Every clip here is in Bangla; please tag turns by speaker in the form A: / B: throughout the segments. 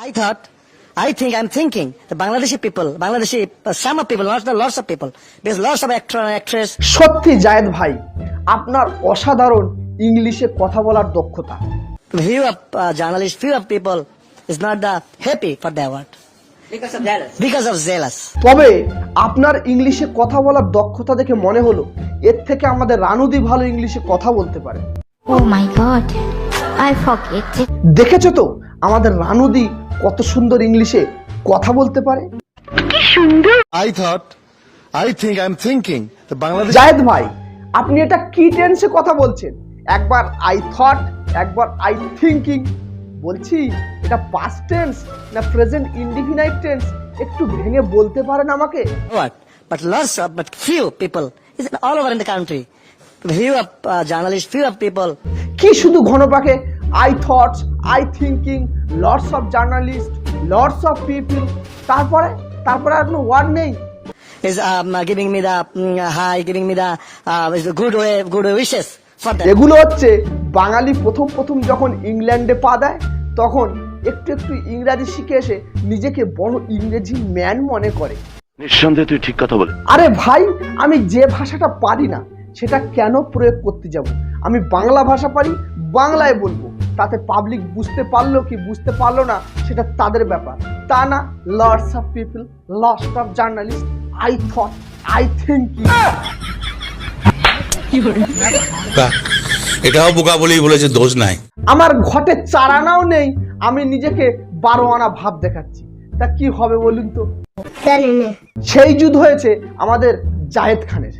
A: I thought, I think, I'm thinking, the Bangladeshi people, Bangladeshi, uh, some people, not the lots of people, there's lots of actor and actress
B: সত্যি জায়েদ ভাই আপনার অসাধারণ ইংলিশে কথা বলার দক্ষতা
A: few of uh, journalists, few of people is not the happy for the award. Because of jealous. Because of jealous.
B: তবে আপনার ইংলিশে কথা বলার দক্ষতা দেখে মনে হলো এর থেকে আমাদের রানুদি ভালো ইংলিশে কথা বলতে পারে
C: Oh my god, I forget it.
B: দেখেছ তো আমাদের রানুদি কত সুন্দর ইংলিশে কথা বলতে পারে?
D: সুন্দর I thought I think I am thinking the Bangladesh
B: Zayed ভাই আপনি এটা কি টেন্সে কথা বলছেন? একবার আই থট একবার আই থিঙ্কিং বলছি এটা পাস্ট টেন্স না প্রেজেন্ট ইনডিফিনাইট টেন্স একটু ভেঙে বলতে পারেন আমাকে?
A: But lots but few people all over in the country journalist of people
B: কি শুধু ঘন পাকে? I thoughts I thinking lots of journalist lots of people তারপরে তারপরে আর কোনো ওয়ার্ড নেই।
A: Is um, uh, giving me the mm, hi, giving me the uh, good way, good wishes? For them.
B: এগুলো হচ্ছে বাঙালি প্রথম প্রথম যখন ইংল্যান্ডে পা দেয় তখন একটু একটু ইংরাজি শিখে এসে নিজেকে বড় ইংরেজি ম্যান মনে করে।
E: নিঃসন্দেহে তুই ঠিক কথা বলে
B: আরে ভাই আমি যে ভাষাটা পারি না সেটা কেন প্রয়োগ করতে যাব? আমি বাংলা ভাষা পারি বাংলায় বলব। তাতে পাবলিক বুঝতে পারল কি বুঝতে পারল না সেটা তাদের ব্যাপার। তা না lords of people lost of journalist I thought I
F: think এটাও বোকা বলেই বলেছে দোষ নাই।
B: আমার ঘটে চারানাও নেই আমি নিজেকে বারো আনা ভাব দেখাচ্ছি। তা কি হবে বলুন তো? সেই যুদ্ধ হয়েছে আমাদের জায়েদ খানের।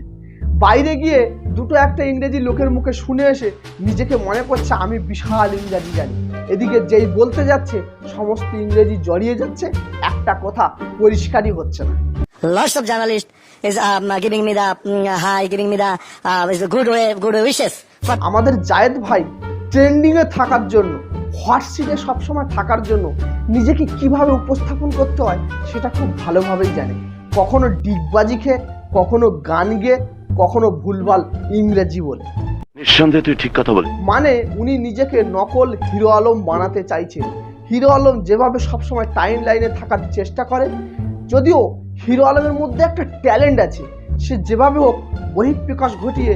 B: বাইরে গিয়ে দুটো একটা ইংরেজি লোকের মুখে শুনে এসে নিজেকে মনে করছে আমি বিশাল ইংরেজি জানি। এদিকে যেই বলতে যাচ্ছে সমস্ত ইংরেজি জড়িয়ে যাচ্ছে একটা কথা পরিষ্কারই হচ্ছে না।
A: Lots of journalists is um, uh, giving me the mm, hi, giving me the uh, is the good way, good wishes.
B: আমাদের জায়েদ ভাই ট্রেন্ডিং এ থাকার জন্য হট সিটে সবসময় থাকার জন্য নিজেকে কীভাবে উপস্থাপন করতে হয় সেটা খুব ভালোভাবেই জানে। কখনো ডিগবাজি খেয়ে কখনো গান গেয়ে কখনো ভুলভাল ইংরেজি বলে।
E: নিঃসন্দেহে তুই ঠিক কথা বলে
B: মানে উনি নিজেকে নকল হিরো আলম বানাতে চাইছেন। হিরো আলম যেভাবে সবসময় টাইম লাইনে থাকার চেষ্টা করে যদিও হিরো আলমের মধ্যে একটা ট্যালেন্ট আছে সে যেভাবে হোক বহিঃপ্রকাশ ঘটিয়ে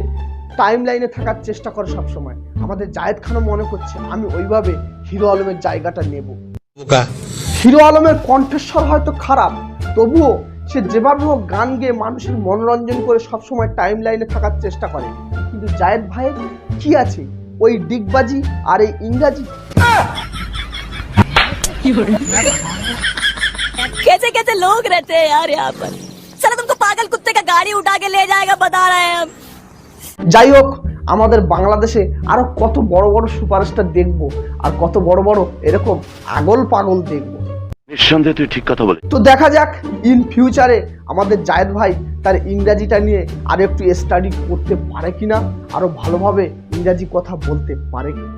B: টাইম লাইনে থাকার চেষ্টা করে সবসময়। আমাদের জায়েদ খানও মনে করছে আমি ওইভাবে হিরো আলমের জায়গাটা নেব। হিরো আলমের কণ্ঠস্বর হয়তো খারাপ তবুও সে যেভাবে হোক গান গেয়ে মানুষের মনোরঞ্জন করে সবসময় টাইম লাইনে থাকার চেষ্টা করে কিন্তু জায়েদ ভাইয়ের কি আছে ওই ডিগবাজি আর এই ইংরাজি
G: कैसे कैसे लोग रहते हैं यार यहाँ पर चलो तुमको पागल कुत्ते का गाड़ी उठा के ले जाएगा बता रहे हैं हम
B: যাই হোক আমাদের বাংলাদেশে আরো কত বড় বড় সুপারস্টার দেখবো আর কত বড় বড় এরকম আগল পাগল দেখবো
E: নিঃসন্দেহে তুই ঠিক কথা বলে
B: তো দেখা যাক ইন ফিউচারে আমাদের জায়েদ ভাই তার ইংরাজিটা নিয়ে আর একটু স্টাডি করতে পারে কিনা আরও ভালোভাবে ইংরাজি কথা বলতে পারে কিনা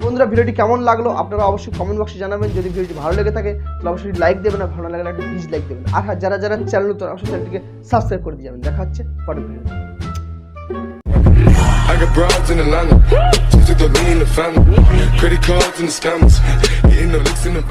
B: বন্ধুরা ভিডিওটি কেমন লাগল আপনারা অবশ্যই কমেন্ট বক্সে জানাবেন যদি ভিডিওটি ভালো লেগে থাকে তাহলে অবশ্যই লাইক দেবেন আর ভালো লাগলে একটা প্লিজ লাইক দেবেন আর হ্যাঁ যারা যারা চ্যানেল নতুন অবশ্যই চ্যানেলটিকে সাবস্ক্রাইব করে দিয়ে যাবেন দেখা হচ্ছে পরের video
H: I got broads in Atlanta. Just took the lean in the family. Credit cards and the scammers. Hitting the licks in the back.